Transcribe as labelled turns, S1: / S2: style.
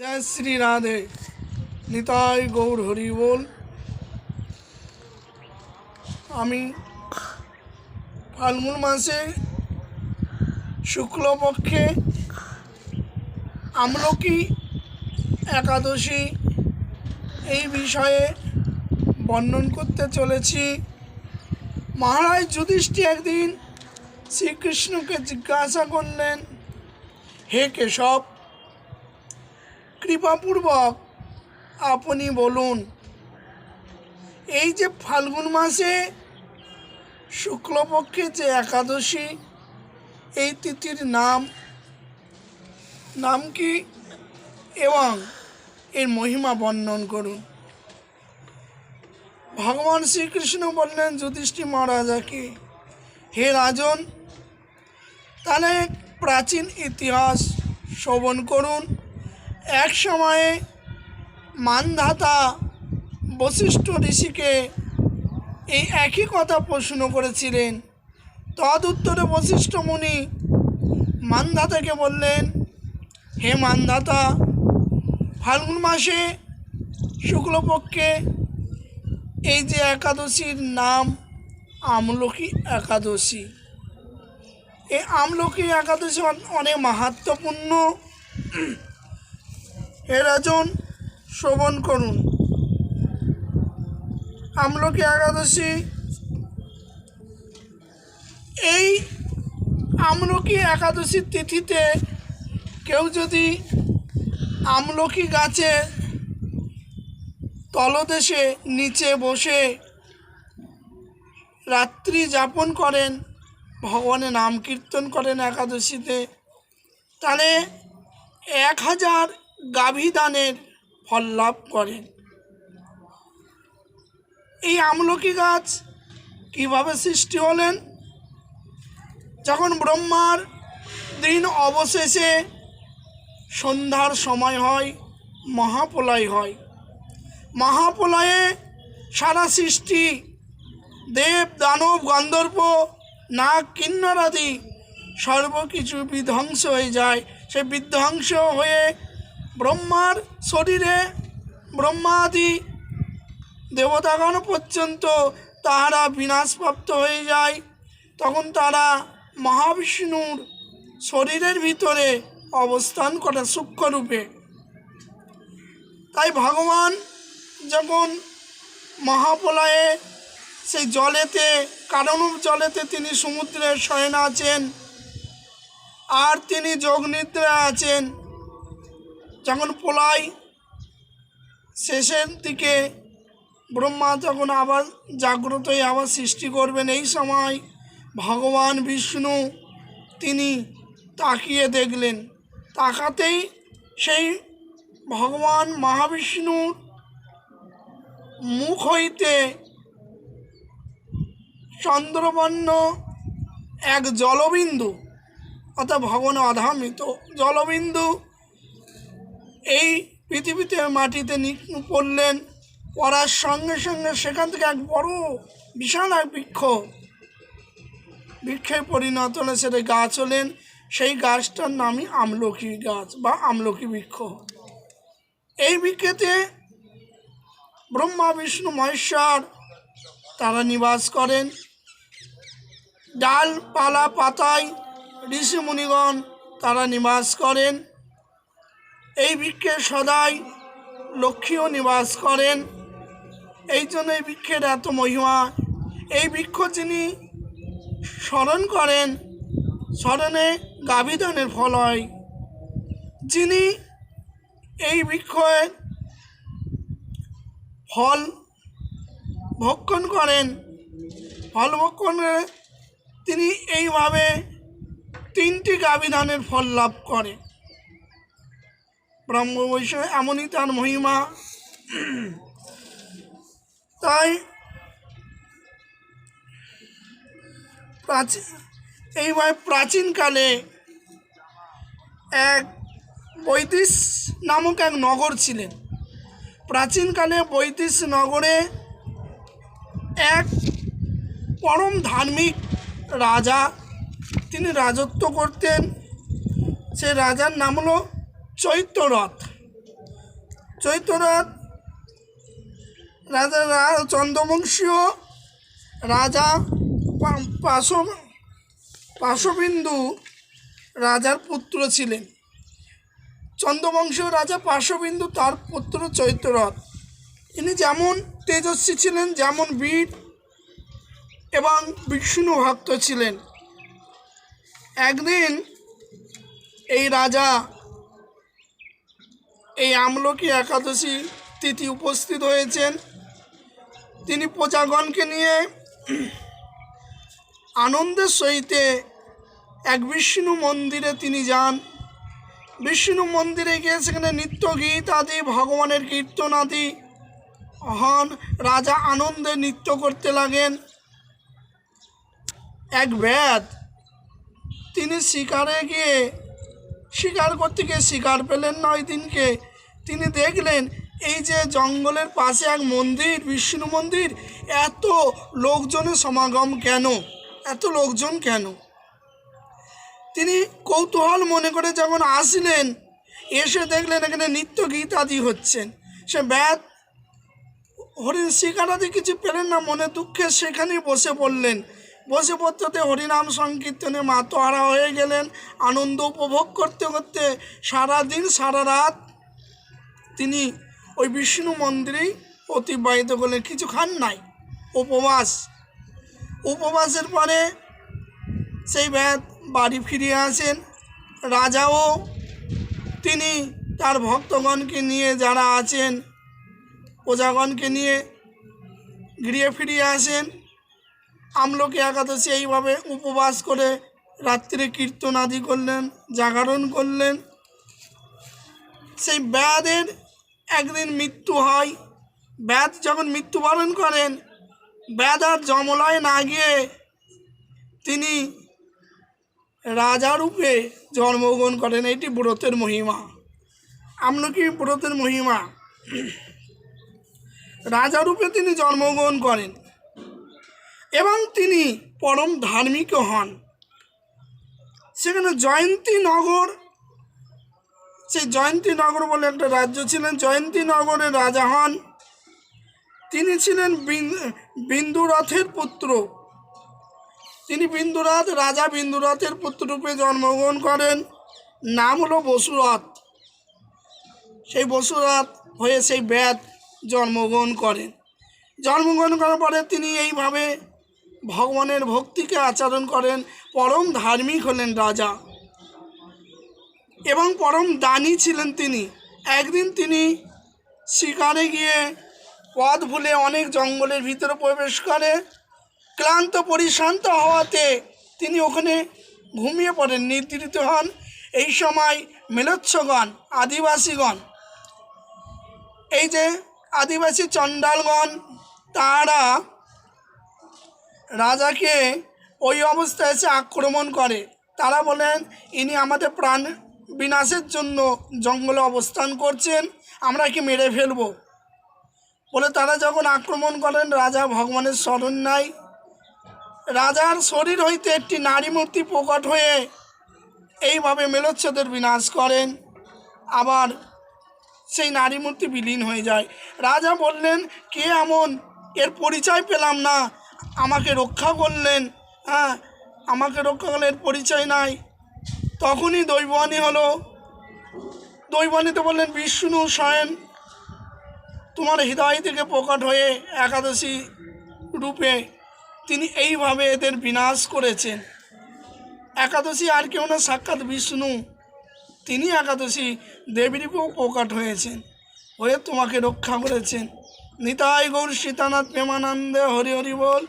S1: জয় শ্রী রাধে। নিতাই গৌর হরি বল। আমি ফাল্গুন মাসে শুক্লপক্ষে আমলকি একাদশী এই বিষয়ে বর্ণন করতে চলেছি। মহারাজ যুধিষ্ঠি একদিন শ্রীকৃষ্ণকে জিজ্ঞাসা করলেন, হে কেশব কৃপাপূর্বক আপনি বলুন, এই যে ফাল্গুন মাসে শুক্লপক্ষে যে একাদশী, এই তিথির নাম নাম কি? এবং এর মহিমা বর্ণন করুন। ভগবান শ্রীকৃষ্ণ বললেন যুধিষ্ঠি মহারাজাকে হে রাজন, তাহলে প্রাচীন ইতিহাস শ্রবণ করুন। এক সময়ে মানধাতা বশিষ্ঠ ঋষিকে এই একই কথা প্রশ্ন করেছিলেন। তদুত্তরে বশিষ্ঠ মুনি মানধাতাকে বললেন, হে মানধাতা, ফাল্গুন মাসে শুক্লপক্ষে এই যে একাদশীর নাম আমলকি একাদশী। এই আমলকি একাদশী অনেক মাহাত্মপূর্ণ হে রাজন শ্রবণ করুন। আমলকি একাদশী, এই আমলকি একাদশীর তিথিতে কেউ যদি আমলকি গাছে তলদেশে নিচে বসে রাত্রি যাপন করেন ভগবানের নাম কীর্তন করেন একাদশীতে, তাহলে এক হাজার গাভী দানের ফল লাভ করেন এই আমলকি গাছ কীভাবে সৃষ্টি হলেন? যখন ব্রহ্মার দিন অবশেষে সন্ধ্যার সময় হয়, মহাপ্রলয় হয়। মহাপ্রলয়ে সারা সৃষ্টি দেব, দানব, গন্ধর্ব, নাগ, কিন্নরাদি সর্বকিছু বিধ্বংস হয়ে যায়। সে বিধ্বংস হয়ে ব্রহ্মার শরীরে ব্রহ্মাদি দেবতাগণ পর্যন্ত তাহারা বিনাশপ্রাপ্ত হয়ে যায়, তখন তারা মহাবিষ্ণুর শরীরের ভিতরে অবস্থান করে সূক্ষ্মরূপে। তাই ভগবান যখন মহাপ্রলয়ে সেই জলেতে কারণূপ জলেতে তিনি সমুদ্রের শয়ন আছেন, আর তিনি যোগনিদ্রা আছেন যখন প্রলয় শেষের দিকে ব্রহ্মা যখন আবার জাগ্রত হয়ে আবার সৃষ্টি করবেন, এই সময় ভগবান বিষ্ণু তিনি তাকিয়ে দেখলেন। তাকাতেই সেই ভগবান মহাবিষ্ণুর মুখ হইতে চন্দ্রবর্ণ এক জলবিন্দু, অর্থাৎ ভগবান অধামিত জলবিন্দু এই পৃথিবীতে মাটিতে পড়লেন পড়ার সঙ্গে সঙ্গে সেখান থেকে এক বড়, বিশাল এক বৃক্ষ বৃক্ষে পরিণত হলে সেটা গাছ হলেন। সেই গাছটার নামই আমলকি গাছ বা আমলকি বৃক্ষ। এই বৃক্ষেতে ব্রহ্মা, বিষ্ণু, মহেশ্বর, তারা নিবাস করেন। ডাল পালা পাতায় ঋষি মুনিগণ তারা নিবাস করেন। এই বৃক্ষে সদাই লক্ষ্মীও নিবাস করেন। এই জন্য এই বৃক্ষের এত মহিমা। এই বৃক্ষ যিনি স্মরণ করেন, স্মরণে গাভিদানের ফল হয়। যিনি এই বৃক্ষের ফল ভক্ষণ করেন, ফল ভক্ষণে তিনি এইভাবে তিনটি গাভিধানের ফল লাভ করে ব্রহ্ম বৈষ্ণব এমনই তার মহিমা। তাই প্রাচীন এইভাবে প্রাচীনকালে এক বৈদিশ নামক এক নগর ছিলেন। প্রাচীনকালে বৈদিশ নগরে এক পরম ধার্মিক রাজা, তিনি রাজত্ব করতেন। সে রাজার নাম হলো চৈত্যরথ চৈত্ররাত রাজা চন্দ্রবংশীয় রাজা পা- পাশ পাশবিন্দু রাজার পুত্র ছিলেন। চন্দ্রবংশীয় রাজা পাশবিন্দু তার পুত্র চৈত্ররথ ইনি যেমন তেজস্বী ছিলেন, যেমন বীর এবং বিষ্ণু ভক্ত ছিলেন। একদিন এই রাজা এই আমলকি একাদশী তিথি উপস্থিত হয়েছেন। তিনি প্রজাগণকে নিয়ে আনন্দের সহিতে এক বিষ্ণু মন্দিরে তিনি যান। বিষ্ণু মন্দিরে গিয়ে সেখানে নিত্য গীত আদি, ভগবানের কীর্তন আদি হন। রাজা আনন্দে নৃত্য করতে লাগেন। এক ব্যাদ তিনি শিকারে গিয়ে শিকার করতে গিয়ে শিকার পেলেন। না ওই দিনকে তিনি দেখলেন, এই যে জঙ্গলের পাশে এক মন্দির, বিষ্ণু মন্দির, এত লোকজনের সমাগম কেন? এত লোকজন কেন? তিনি কৌতূহল মনে করে যখন আসলেন, এসে দেখলেন এখানে নিত্য গীত আদি হচ্ছেন। সে ব্যাদ, হরিণ শিকারাদি কিছু পেলেন না, মনে দুঃখে সেখানেই বসে পড়লেন। বসে পড়তে হরিনাম সংকীর্তনে মাতোহারা হয়ে গেলেন, আনন্দ উপভোগ করতে করতে সারা দিন সারা রাত তিনি ওই বিষ্ণু মন্দিরেই অতিবাহিত করলেন। কিছু খান নাই। উপবাস। উপবাসের পরে সেই ব্যাত বাড়ি ফিরে আসেন। রাজাও তিনি তার ভক্তগণকে নিয়ে যারা আছেন, প্রজাগণকে নিয়ে গৃহে ফিরিয়ে আসেন। আমলকি একাদশী এইভাবে উপবাস করে রাত্রে কীর্তন আদি করলেন, জাগরণ করলেন। সেই ব্যাধের একদিন মৃত্যু হয়। ব্যাধ যখন মৃত্যুবরণ করেন ব্যাধ আর জমলায় না গিয়ে তিনি রাজারূপে জন্মগ্রহণ করেন। এটি ব্রতের মহিমা। আমলকি ব্রতের মহিমা? রাজারূপে তিনি জন্মগ্রহণ করেন এবং তিনি পরম ধার্মিক হন। সেখানে জয়ন্তীনগর সেই জয়ন্তীনগর বলে একটা রাজ্য ছিলেন। জয়ন্তীনগরের রাজা হন। তিনি ছিলেন বিন- বিন্দুরথের পুত্র। তিনি বিন্দুরথ, রাজা বিন্দুরথের পুত্ররূপে জন্মগ্রহণ করেন। নাম হলো বসুরথ। সেই বসুরথ হয়ে সেই ব্যাদ জন্মগ্রহণ করেন। জন্মগ্রহণ করার পরে তিনি এইভাবে ভগবানের ভক্তিকে আচরণ করেন। পরম ধার্মিক হলেন রাজা। এবং পরম দানি ছিলেন তিনি। একদিন তিনি শিকারে গিয়ে পথ ভুলে অনেক জঙ্গলের ভিতরে প্রবেশ করে। ক্লান্ত পরিশ্রান্ত হওয়াতে তিনি ওখানে ঘুমিয়ে পড়েন, নিদ্রিত হন। এই সময় মেলোচ্ছগণ, আদিবাসীগণ, এই যে আদিবাসী চণ্ডালগণ, তারা রাজাকে ওই অবস্থায় এসে আক্রমণ করে। তারা বলেন, ইনি আমাদের প্রাণ বিনাশের জন্য জঙ্গলে অবস্থান করছেন, আমরা কি মেরে ফেলব? বলে তারা যখন আক্রমণ করেন, রাজা ভগবানের স্মরণ নাই রাজার শরীর হইতে একটি নারী মূর্তি প্রকট হয়ে এইভাবে মেলোচ্ছেদের বিনাশ করেন। আবার সেই নারী মূর্তি বিলীন হয়ে যায়। রাজা বললেন, কে এমন? এর পরিচয় পেলাম না। আমাকে রক্ষা করলেন। হ্যাঁ আমাকে রক্ষা করলেন, এর পরিচয় নাই। তখনই দৈবানী হলো। দৈবানীতে বললেন, বিষ্ণু, স্বয়ং তোমার হৃদয় থেকে প্রকট হয়ে একাদশী রূপে তিনি এইভাবে এদের বিনাশ করেছেন। একাদশী আর কেউ না, সাক্ষাৎ বিষ্ণু। তিনি একাদশী দেবীরূপেও প্রকট হয়েছেন, হয়ে তোমাকে রক্ষা করেছেন। নিতাই গৌর সীতানাথ প্রেমানন্দে হরি হরি বল।